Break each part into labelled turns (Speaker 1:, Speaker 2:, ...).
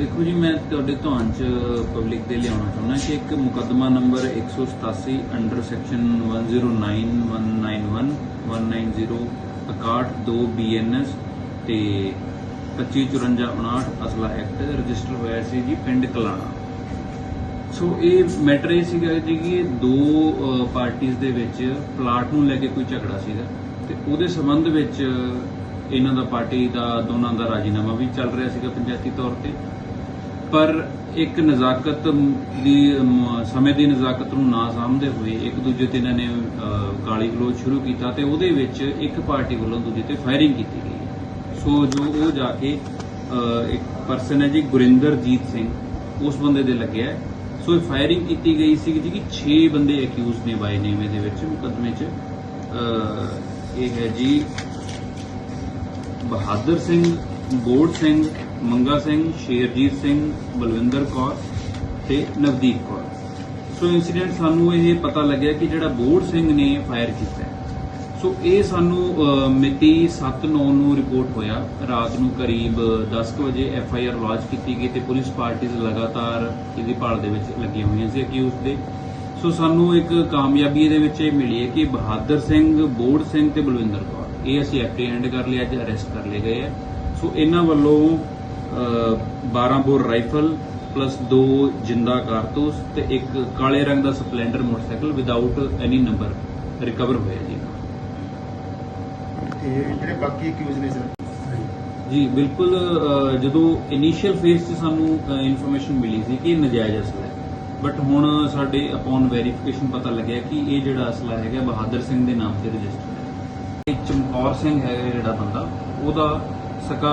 Speaker 1: ਦੇਖੋ ਜੀ, ਮੈਂ ਤੁਹਾਡੇ ਧਿਆਨ ਚ ਪਬਲਿਕ ਦੇ ਲਿਆਉਣਾ ਚਾਹੁੰਦਾ ਕਿ ਇੱਕ ਮੁਕੱਦਮਾ ਨੰਬਰ 187 ਅੰਡਰ ਸੈਕਸ਼ਨ 109 191 190 61 2 ਬੀਐਨਐਸ ਤੇ 2554 ਅਸਲਾ ਐਕਟ ਰਜਿਸਟਰ ਹੋਇਆ ਸੀ ਜੀ ਪਿੰਡ ਕਲਾਣਾ। ਸੋ ਇਹ ਮੈਟਰ ਇਹ ਸੀਗਾ ਜੀ ਕਿ ਇਹ ਦੋ ਪਾਰਟੀਆਂ ਦੇ ਵਿੱਚ ਪਲਾਟ ਨੂੰ ਲੈ ਕੇ ਕੋਈ ਝਗੜਾ ਸੀਗਾ ਤੇ ਉਹਦੇ ਸੰਬੰਧ ਵਿੱਚ ਇਹਨਾਂ ਦਾ ਪਾਰਟੀ ਦਾ ਦੋਨਾਂ ਦਾ ਰਾਜੀਨਾਮਾ ਵੀ ਚੱਲ ਰਿਹਾ ਸੀਗਾ ਪੰਚਾਇਤੀ ਤੌਰ ਤੇ। ਪਰ ਇੱਕ ਨਜ਼ਾਕਤ ਦੀ ਸਮੇਂ ਦੀ ਨਜ਼ਾਕਤ ਨੂੰ ਨਾ ਸਮਝਦੇ ਹੋਏ ਇੱਕ ਦੂਜੇ ਤੇ ਇਹਨਾਂ ਨੇ ਗਾਲੀ ਗਲੋਚ ਸ਼ੁਰੂ ਕੀਤਾ ਤੇ ਉਹਦੇ ਵਿੱਚ ਇੱਕ ਪਾਰਟੀ ਵੱਲੋਂ ਦੂਜੇ ਤੇ ਫਾਇਰਿੰਗ ਕੀਤੀ ਗਈ ਸੋ ਜੋ ਉਹ ਜਾ ਕੇ ਇੱਕ ਪਰਸਨ ਹੈ ਜੀ ਗੁਰਿੰਦਰਜੀਤ ਸਿੰਘ, ਉਸ ਬੰਦੇ ਦੇ ਲੱਗਿਆ ਸੋ ਇਹ ਫਾਇਰਿੰਗ ਕੀਤੀ ਗਈ ਸੀ ਜੀ ਕਿ 6 ਬੰਦੇ ਅਕਿਊਜ਼ ਨੇ ਬਾਈ ਨੇਮ ਦੇ ਵਿੱਚ ਮੁਕੱਦਮੇ 'ਚ। ਇਹ ਹੈ ਜੀ ਬਹਾਦਰ ਸਿੰਘ, ਬੋੜ ਸਿੰਘ ਮੰਗਾ ਸਿੰਘ, ਸ਼ੇਰਜੀਤ ਸਿੰਘ, ਬਲਵਿੰਦਰ ਕੌਰ ਤੇ ਨਵਦੀਪ ਕੌਰ। ਸੋ ਇਨਸੀਡੈਂਟ ਸਾਨੂੰ ਇਹ ਪਤਾ ਲੱਗਿਆ ਕਿ ਜਿਹੜਾ ਬੋੜ ਸਿੰਘ ਨੇ ਫਾਇਰ ਕੀਤਾ ਸੋ ਇਹ ਸਾਨੂੰ ਮਿਤੀ 7/9 ਨੂੰ ਰਿਪੋਰਟ ਹੋਇਆ। ਰਾਤ ਨੂੰ ਕਰੀਬ 10 ਕੁ ਵਜੇ ਐਫ ਆਈ ਆਰ ਲਾਂਚ ਕੀਤੀ ਗਈ ਤੇ ਪੁਲਿਸ ਪਾਰਟੀਆਂ ਲਗਾਤਾਰ ਇਹਦੀ ਭਾਲ ਦੇ ਵਿੱਚ ਲੱਗੀਆਂ ਹੋਈਆਂ ਸੀ ਅਕਿਊਜ਼ ਦੇ। ਸੋ ਸਾਨੂੰ ਇੱਕ ਕਾਮਯਾਬੀ ਇਹਦੇ ਵਿੱਚ ਇਹ ਮਿਲੀ ਹੈ ਕਿ ਬਹਾਦਰ ਸਿੰਘ, ਬੋੜ ਸਿੰਘ ਤੇ ਬਲਵਿੰਦਰ ਕੌਰ, ਇਹ ਅਸੀਂ ਐਪਰੀਹੈਂਡ ਕਰ ਲਿਆ, ਅੱਜ ਅਰੈਸਟ ਕਰ ਲਏ ਗਏ ਆ ਸੋ ਇਹਨਾਂ ਵੱਲੋਂ 12 ਬੋਰ ਰਾਈਫਲ ਪਲੱਸ ਦੋ ਜਿੰਦਾ ਕਾਰਤੂਸ ਤੇ ਇੱਕ ਕਾਲੇ ਰੰਗ ਦਾ Splendor motorcycle without any number recover ਹੋਇਆ ਜੀ।
Speaker 2: ਤੇ ਜਿਹੜੇ ਬਾਕੀ ਅਕਿਊਜ਼ ਨੇ ਸਰ?
Speaker 1: ਜੀ ਬਿਲਕੁਲ ਜਦੋਂ ਇਨੀਸ਼ੀਅਲ ਫੇਸ 'ਚ ਸਾਨੂੰ ਇਨਫੋਰਮੇਸ਼ਨ ਮਿਲੀ ਸੀ ਕਿ ਇਹ ਨਜਾਇਜ਼ ਅਸਲਾ ਹੈ। ਬਟ ਹੁਣ ਸਾਡੇ ਅਪਨ ਵੈਰੀਫਿਕੇਸ਼ਨ ਪਤਾ ਲੱਗਿਆ ਕਿ ਇਹ ਜਿਹੜਾ ਅਸਲਾ ਹੈਗਾ ਬਹਾਦਰ ਸਿੰਘ ਦੇ ਨਾਮ ਤੇ ਰਜਿਸਟਰਡ ਹੈ। ਇਹ ਚਮਕੌਰ ਸਿੰਘ ਹੈ ਜਿਹੜਾ ਬੰਦਾ ਉਹਦਾ ਸਕਾ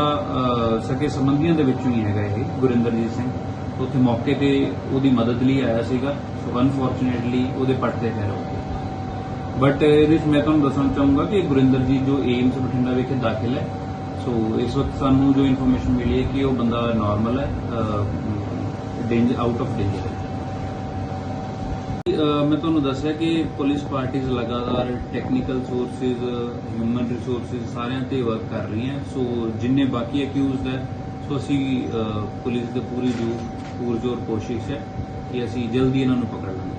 Speaker 1: ਸਕੇ ਸੰਬੰਧੀਆਂ ਦੇ ਵਿੱਚੋਂ ਹੀ ਹੈਗਾ ਇਹ, ਗੁਰਿੰਦਰਜੀਤ ਸਿੰਘ। ਉੱਥੇ ਮੌਕੇ ਤੇ ਉਹਦੀ ਮਦਦ ਲਈ ਆਇਆ ਸੀਗਾ। ਸੋ ਅਨਫੋਰਚੂਨੇਟਲੀ ਉਹਦੇ ਪੱਟ ਤੇ ਫੈਰ ਹੋ ਗਿਆ ਬਟ ਇਹਦੇ ਵਿੱਚ ਮੈਂ ਤੁਹਾਨੂੰ ਦੱਸਣਾ ਚਾਹੂੰਗਾ ਕਿ ਗੁਰਿੰਦਰ ਜੀ ਜੋ ਏਮਸ ਬਠਿੰਡਾ ਵਿਖੇ ਦਾਖਲ ਹੈ। ਸੋ ਇਸ ਵਕਤ ਸਾਨੂੰ ਜੋ ਇਨਫੋਰਮੇਸ਼ਨ ਮਿਲੀ ਹੈ ਕਿ ਉਹ ਬੰਦਾ ਨਾਰਮਲ ਹੈ ਡੇਂਜਰ ਆਊਟ ਆਫ ਡੇਂਜਰ ਹੈ। ਮੈਂ ਤੁਹਾਨੂੰ ਦੱਸਿਆ ਕਿ ਪੁਲਿਸ ਪਾਰਟੀਆਂ ਲਗਾਤਾਰ ਟੈਕਨੀਕਲ ਸੋਰਸਿਸ ਹਿਊਮਨ ਰਿਸੋਰਸਿਸ ਸਾਰਿਆਂ ਤੇ ਵਰਕ ਕਰ ਰਹੀਆਂ। ਸੋ ਜਿੰਨੇ ਬਾਕੀ ਅਕਿਊਜ਼ਡ ਹੈ, ਸੋ ਅਸੀਂ ਪੁਲਿਸ ਦੀ ਪੂਰੀ ਜੋ ਪੂਰਜੋਰ ਕੋਸ਼ਿਸ਼ ਹੈ ਕਿ ਅਸੀਂ ਜਲਦੀ ਇਹਨਾਂ ਨੂੰ ਪਕੜ ਲਾਂਗੇ।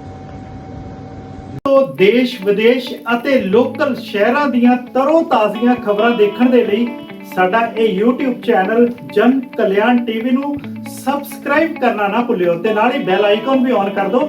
Speaker 3: ਤੋਂ ਦੇਸ਼, ਵਿਦੇਸ਼ ਅਤੇ ਲੋਕਲ ਸ਼ਹਿਰਾਂ ਦੀਆਂ ਤਰੋ ਤਾਜ਼ੀਆਂ ਖਬਰਾਂ ਦੇਖਣ ਦੇ ਲਈ ਸਾਡਾ ਇਹ YouTube ਚੈਨਲ ਜਨ ਕਲਿਆਣ ਟੀਵੀ ਨੂੰ ਸਬਸਕ੍ਰਾਈਬ ਕਰਨਾ ਨਾ ਭੁੱਲਿਓ ਤੇ ਨਾਲ ਹੀ ਬੈਲ ਆਈਕਨ ਵੀ ਔਨ ਕਰ ਦਿਓ